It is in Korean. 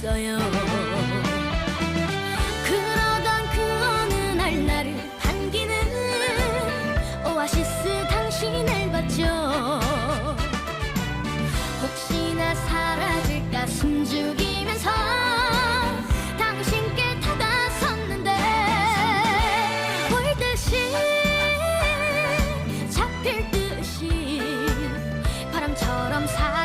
있어요. 그러던 그 어느 날 나를 반기는 오아시스 당신을 봤죠. 혹시나 사라질까 숨죽이면서 당신께 다가섰는데 볼 듯이 잡힐 듯이 바람처럼 사